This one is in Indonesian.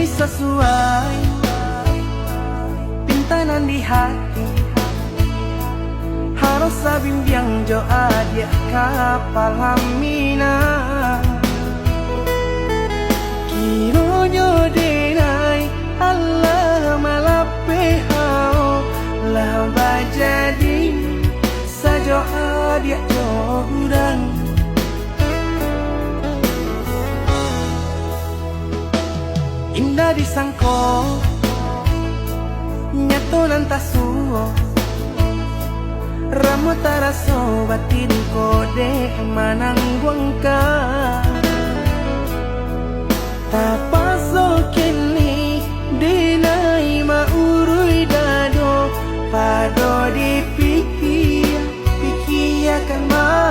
Andai sesuai Pintanan di hati. Harus sabimbiang jo adia kapal hamina Kiro jo denai Allah malape hao Lah jadi Sajo adia jo Indah disangko Nyato suo Ramo taraso batin kode Manang guangka Tapaso kini Dinai maurui dado. Pado di pikir Pikir akan mati